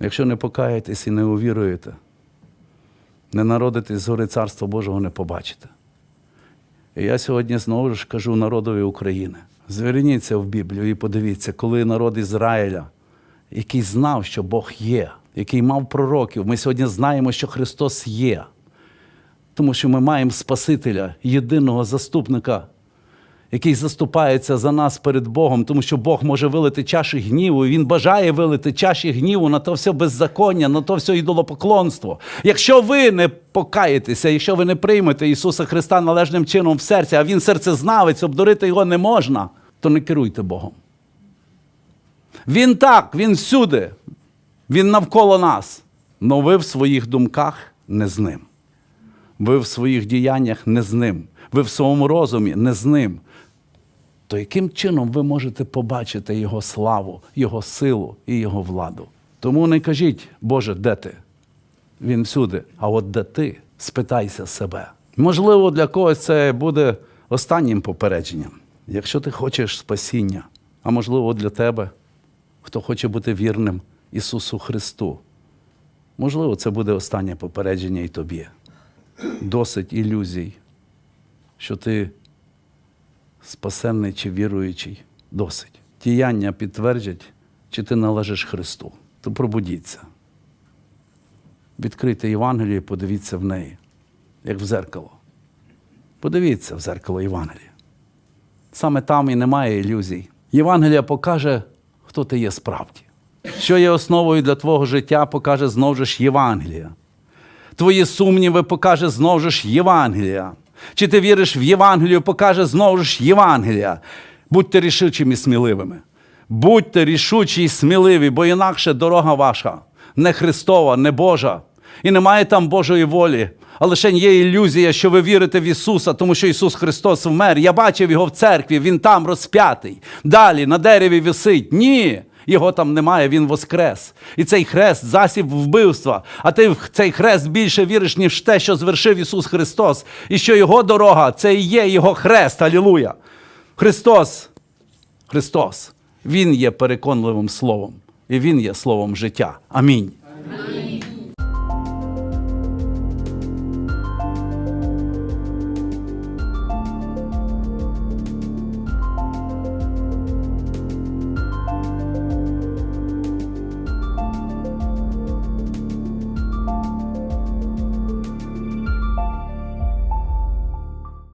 Якщо не покаєтесь і не увіруєте, не народитесь згори Царства Божого не побачите. І я сьогодні знову ж кажу народові України: зверніться в Біблію і подивіться, коли народ Ізраїля, який знав, що Бог є, який мав пророків, ми сьогодні знаємо, що Христос є. Тому що ми маємо Спасителя, єдиного заступника, який заступається за нас перед Богом, тому що Бог може вилити чаші гніву, і Він бажає вилити чаші гніву на то все беззаконня, на то все ідолопоклонство. Якщо ви не покаєтеся, якщо ви не приймете Ісуса Христа належним чином в серці, а Він серцезнавець, обдурити його не можна, то не керуйте Богом. Він так, Він всюди, Він навколо нас. Но ви в своїх думках не з ним. Ви в своїх діяннях не з ним. Ви в своєму розумі не з ним. То яким чином ви можете побачити Його славу, Його силу і Його владу? Тому не кажіть, Боже, де ти? Він всюди. А от де ти? Спитайся себе. Можливо, для когось це буде останнім попередженням. Якщо ти хочеш спасіння, а можливо для тебе, хто хоче бути вірним Ісусу Христу, можливо, це буде останнє попередження і тобі. Досить ілюзій, що ти спасенний чи віруючий, досить. Діяння підтвердять, чи ти належиш Христу. То пробудіться. Відкрийте Євангеліє і подивіться в неї, як в зеркало. Подивіться в зеркало Євангелія. Саме там і немає ілюзій. Євангелія покаже, хто ти є справді. Що є основою для твого життя, покаже знову ж Євангелія. Твої сумніви покаже знову ж Євангелія. Чи ти віриш в Євангелію, покаже знову ж Євангелія. Будьте рішучими і сміливими. Будьте рішучі і сміливі, бо інакше дорога ваша не Христова, не Божа. І немає там Божої волі. А лише є ілюзія, що ви вірите в Ісуса, тому що Ісус Христос вмер. Я бачив Його в церкві, Він там розп'ятий. Далі на дереві висить. Ні. Його там немає, він воскрес. І цей хрест засіб вбивства. А ти в цей хрест більше віриш, ніж те, що звершив Ісус Христос. І що Його дорога це і є Його хрест. Алілуя. Христос, Христос, Він є переконливим словом, і Він є словом життя. Амінь.